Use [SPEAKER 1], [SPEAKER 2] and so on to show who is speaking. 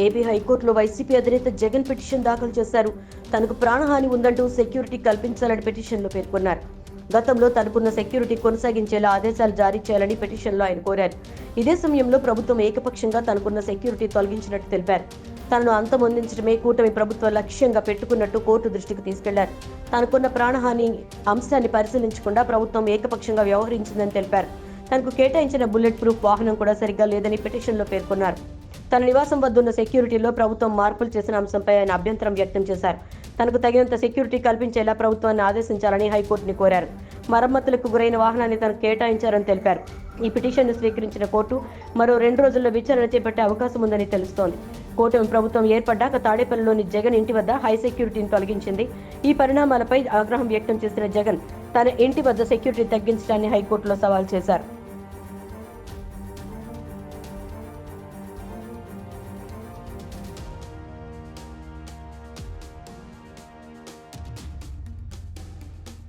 [SPEAKER 1] AP హైకోర్టులో YCP అధినేత Jagan petition దాఖలు చేశారు. తనకు ప్రాణహాని ఉందంటూ సెక్యూరిటీ కల్పించాలని పిటిషన్లో పేర్కొన్నారు. గతంలో తనకున్న సెక్యూరిటీ కొనసాగించేలా ఆదేశాలు జారీ చేయాలని పిటిషన్లో ఆయన కోరారు. ఇదే సమయంలో ప్రభుత్వం ఏకపక్షంగా తనకున్న సెక్యూరిటీ తొలగించినట్టు తెలిపారు. తనను అంతమొందించడమే కూటమి ప్రభుత్వ లక్ష్యంగా పెట్టుకున్నట్టు కోర్టు దృష్టికి తీసుకెళ్ళారు. తనకున్న ప్రాణహాని అంశాన్ని పరిశీలించకుండా ప్రభుత్వం ఏకపక్షంగా వ్యవహరించిందని తెలిపారు. తనకు కేటాయించిన బుల్లెట్ ప్రూఫ్ వాహనం కూడా సరిగ్గా లేదని పిటిషన్లో పేర్కొన్నారు. తన నివాసం వద్దున్న సెక్యూరిటీలో ప్రభుత్వం మార్పులు చేసిన అంశంపై ఆయన అభ్యంతరం వ్యక్తం చేశారు. తనకు తగినంత సెక్యూరిటీ కల్పించేలా ప్రభుత్వాన్ని ఆదేశించాలని హైకోర్టుని కోరారు. మరమ్మతులకు గురైన వాహనాన్ని తనకు కేటాయించారని తెలిపారు. ఈ పిటిషన్ను స్వీకరించిన కోర్టు మరో రెండు రోజుల్లో విచారణ చేపట్టే అవకాశం ఉందని తెలుస్తోంది. కూటమి ప్రభుత్వం ఏర్పడ్డాక తాడేపల్లిలోని జగన్ ఇంటి వద్ద హై సెక్యూరిటీని తొలగించింది. ఈ పరిణామాలపై ఆగ్రహం వ్యక్తం చేసిన జగన్ తన ఇంటి వద్ద సెక్యూరిటీ తగ్గించడాన్ని హైకోర్టులో సవాల్ చేశారు.